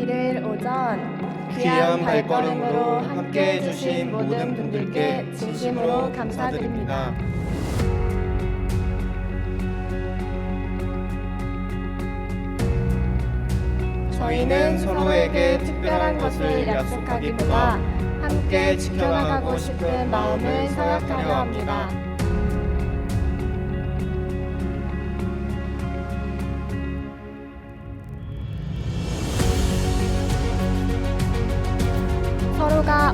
일요일 오전 귀한 발걸음으로 함께 해주신 모든 분들께 진심으로 감사드립니다. 저희는 서로에게 특별한 것을 약속하기보다 함께 지켜나가고 싶은 마음을 서약하려 합니다.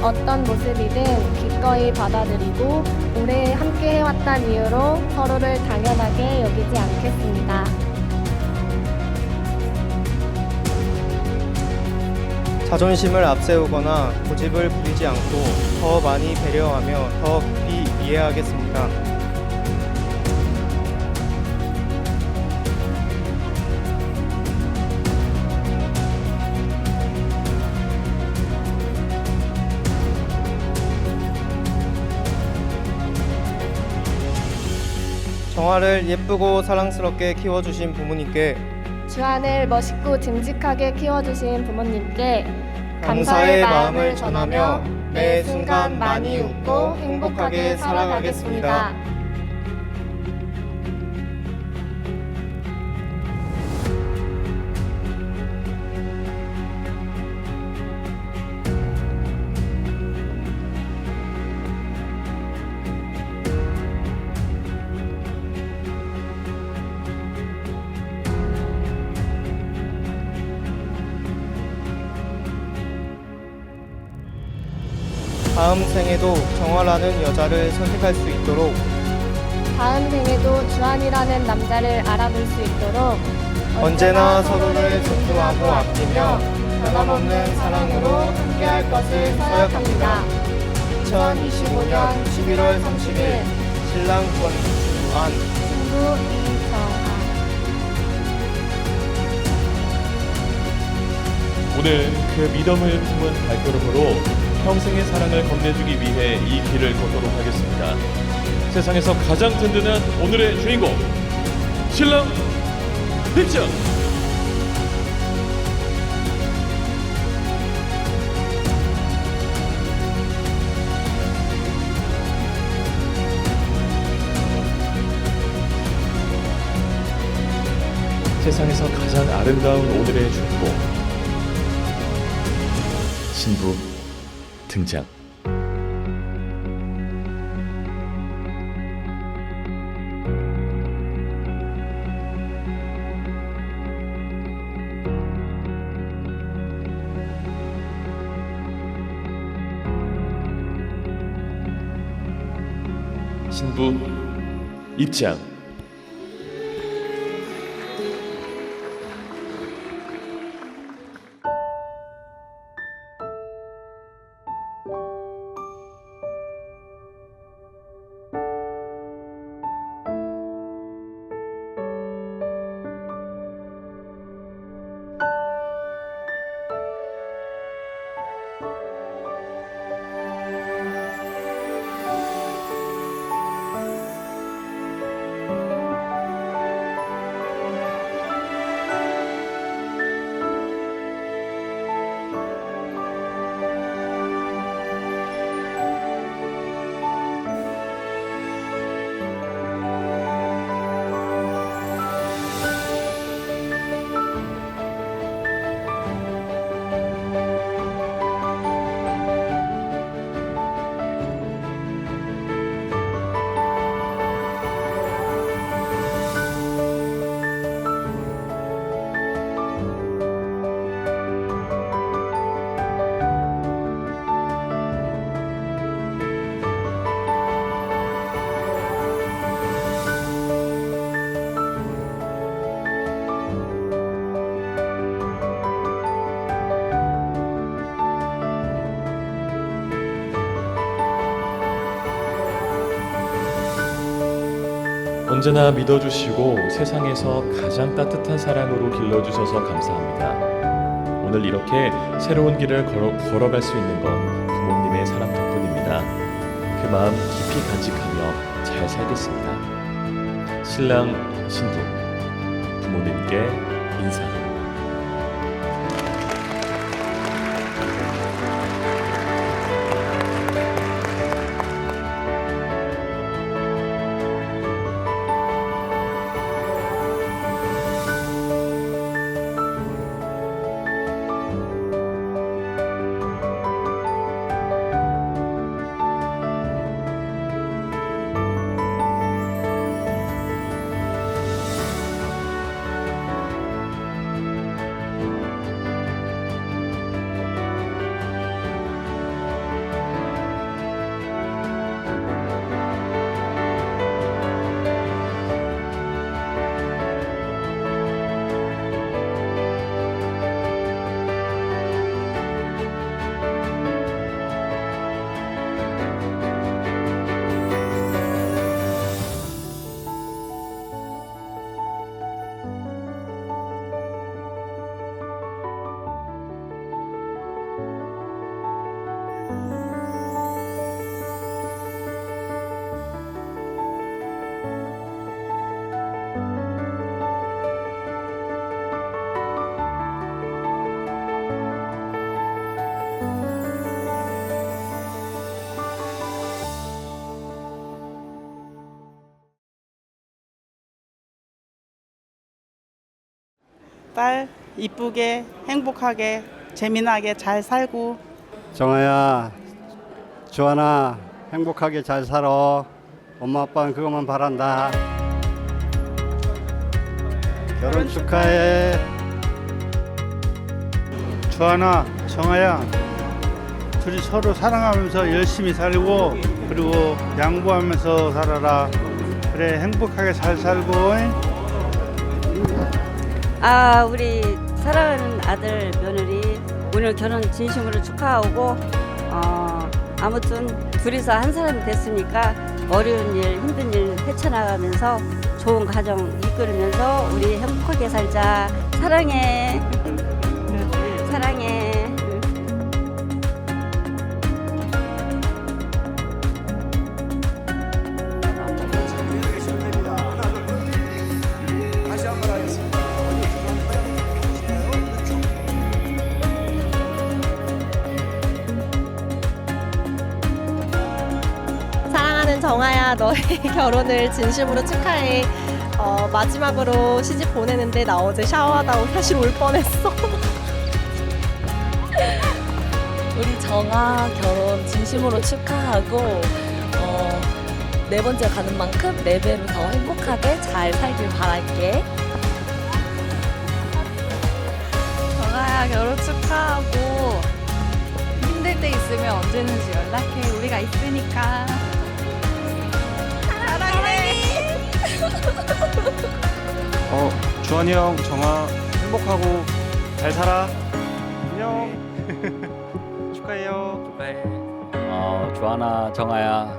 어떤 모습이든 기꺼이 받아들이고 오래 함께 해왔단 이유로 서로를 당연하게 여기지 않겠습니다. 자존심을 앞세우거나 고집을 부리지 않고 더 많이 배려하며 더 깊이 이해하겠습니다. 정화를 예쁘고 사랑스럽게 키워주신 부모님께 주안을 멋있고 듬직하게 키워주신 부모님께 감사의 마음을 전하며 매 순간 많이 웃고 행복하게 살아가겠습니다. 다음 생에도 정화라는 여자를 선택할 수 있도록 다음 생에도 주안이라는 남자를 알아볼 수 있도록 언제나 서로를 존중하고 아끼며 변함없는 사랑으로 함께할 것을 서약합니다. 2025년 11월 30일 신랑 권주안 친구 이정아 오늘 그 믿음을 품은 발걸음으로 평생의 사랑을 건네주기 위해 이 길을 걷도록 하겠습니다. 세상에서 가장 든든한 오늘의 주인공 신랑 입장. 세상에서 가장 아름다운 오늘의 주인공 신부 등장. 입장. 언제나 믿어주시고 세상에서 가장 따뜻한 사랑으로 길러주셔서 감사합니다. 오늘 이렇게 새로운 길을 걸어, 걸어갈 수 있는 건 부모님의 사랑 덕분입니다. 그 마음 깊이 간직하며 잘 살겠습니다. 신랑, 신부, 부모님께 인사드립니다. 딸 이쁘게 행복하게 재미나게 잘 살고 정아야, 주하나 행복하게 잘 살아. 엄마 아빠는 그것만 바란다. 결혼 축하해. 주하나, 정아야, 둘이 서로 사랑하면서 열심히 살고 그리고 양보하면서 살아라. 그래 행복하게 잘 살고. 아 우리 사랑하는 아들 며느리 오늘 결혼 진심으로 축하하고 어 아무튼 둘이서 한 사람이 됐으니까 어려운 일 힘든 일 헤쳐나가면서 좋은 가정 이끌으면서 우리 행복하게 살자. 사랑해 너의 결혼을 진심으로 축하해. 어, 마지막으로 시집 보내는데 나 어제 샤워하다가 사실 울 뻔했어. 우리 정아 결혼 진심으로 축하하고 어, 네 번째 가는 만큼 네 배로 더 행복하게 잘 살길 바랄게. 정아야 결혼 축하하고 힘들 때 있으면 언제든지 연락해 우리가 있으니까 주한이 형, 정아 행복하고 잘 살아. 안녕. 축하해요. 어, 주하나 정아야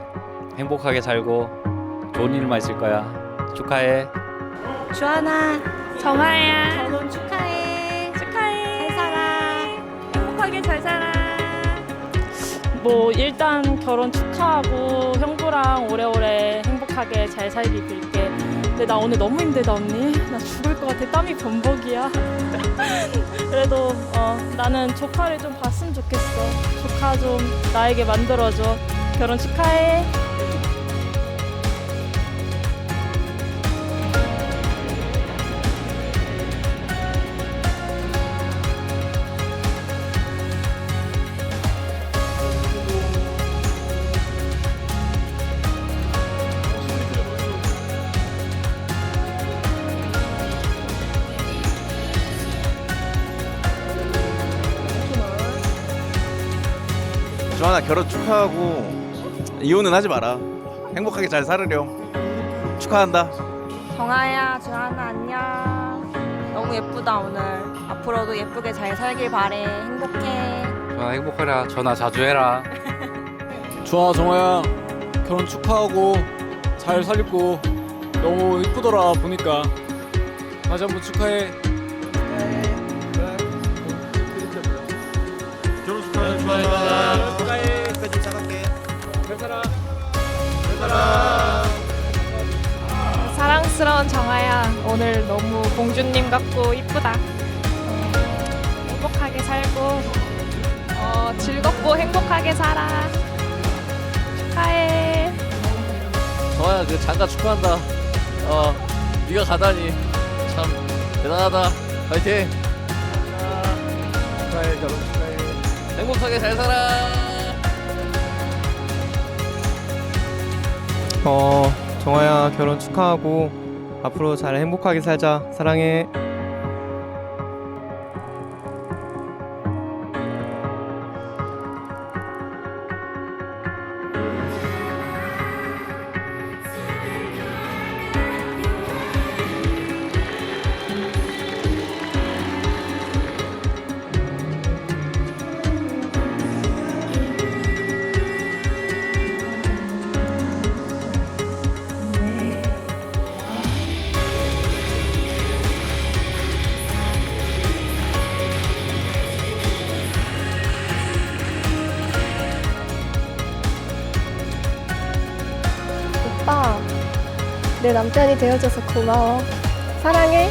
행복하게 살고 좋은 일만 있을 거야. 축하해. 주하나 정아야 결혼 축하해. 축하해 잘 살아 행복하게 잘 살아 뭐 일단 결혼 축하하고 형부랑 오래오래 행복하게 잘 살기 빌게. 근데 나 오늘 너무 힘들다 언니. 나 죽을 것 같아. 땀이 범벅이야. 그래도 어, 나는 조카를 좀 봤으면 좋겠어. 조카 좀 나에게 만들어줘. 결혼 축하해. 주하나 결혼 축하하고 이혼은 하지 마라. 행복하게 잘 살으렴. 축하한다. 정아야 주하나 안녕 너무 예쁘다 오늘 앞으로도 예쁘게 잘 살길 바래 행복해 전화 행복하라. 전화 자주 해라. 주아 정아야 결혼 축하하고 잘 살고 너무 이쁘더라 보니까 다시 한번 축하해 사랑스러운 정아야 오늘 너무 공주님 같고 이쁘다. 어, 행복하게 살고 어, 즐겁고 행복하게 살아. 축하해. 정아야 그 장가 축하한다. 어 네가 가다니 참 대단하다. 파이팅. 축하해 결혼 축하해. 행복하게 잘 살아. 어, 정아야 결혼 축하하고 앞으로 잘 행복하게 살자. 사랑해. 오빠, 내 남편이 되어줘서 고마워. 사랑해.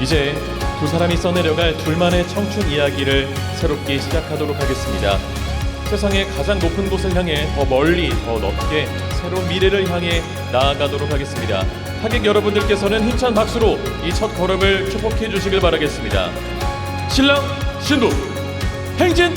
이제 두 사람이 써내려갈 둘만의 청춘 이야기를 새롭게 시작하도록 하겠습니다. 세상의 가장 높은 곳을 향해 더 멀리, 더 넓게 새로운 미래를 향해 나아가도록 하겠습니다. 하객 여러분들께서는 힘찬 박수로 이 첫 걸음을 축복해 주시길 바라겠습니다. 신랑, 신부, 행진